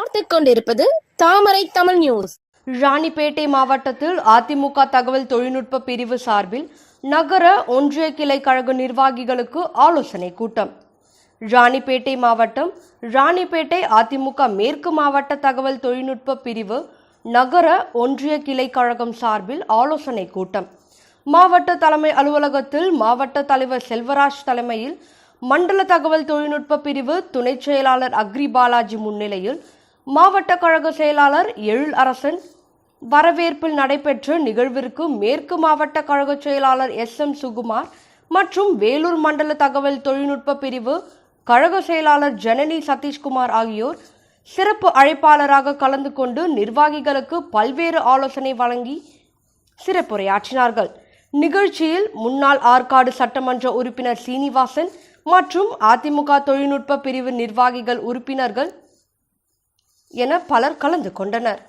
பார்த்துக் கொண்டிருப்பது தாமரை தமிழ் நியூஸ். ராணிப்பேட்டை மாவட்டத்தில் அதிமுக தகவல் தொழில்நுட்ப பிரிவு சார்பில் நகர ஒன்றிய கிளை கழக நிர்வாகிகளுக்கு ஆலோசனை கூட்டம். ராணிப்பேட்டை மாவட்டம் ராணிப்பேட்டை அதிமுக மேற்கு மாவட்ட தகவல் தொழில்நுட்ப பிரிவு நகர ஒன்றிய கிளை கழகம் சார்பில் ஆலோசனை கூட்டம். மாவட்ட தலைமை அலுவலகத்தில் மாவட்ட தலைவர் செல்வராஜ் தலைமையில் மண்டல தகவல் தொழில்நுட்ப பிரிவு துணைச் செயலாளர் அக்ரி பாலாஜி முன்னிலையில் மாவட்ட கழக செயலாளர் எழில் அரசன் வரவேற்பில் நடைபெற்ற நிகழ்விற்கு மேற்கு மாவட்ட கழக செயலாளர் எஸ் எம் சுகுமார் மற்றும் வேலூர் மண்டல தகவல் தொழில்நுட்ப பிரிவு கழக செயலாளர் ஜனனி சதீஷ்குமார் ஆகியோர் சிறப்பு அழைப்பாளராக கலந்து கொண்டு நிர்வாகிகளுக்கு பல்வேறு ஆலோசனை வழங்கி சிறப்புரையாற்றினார்கள். நிகழ்ச்சியில் முன்னாள் ஆற்காடு சட்டமன்ற உறுப்பினர் சீனிவாசன் மற்றும் அதிமுக தொழில்நுட்ப பிரிவு நிர்வாகிகள் உறுப்பினர்கள் என பலர் கலந்து கொண்டனர்.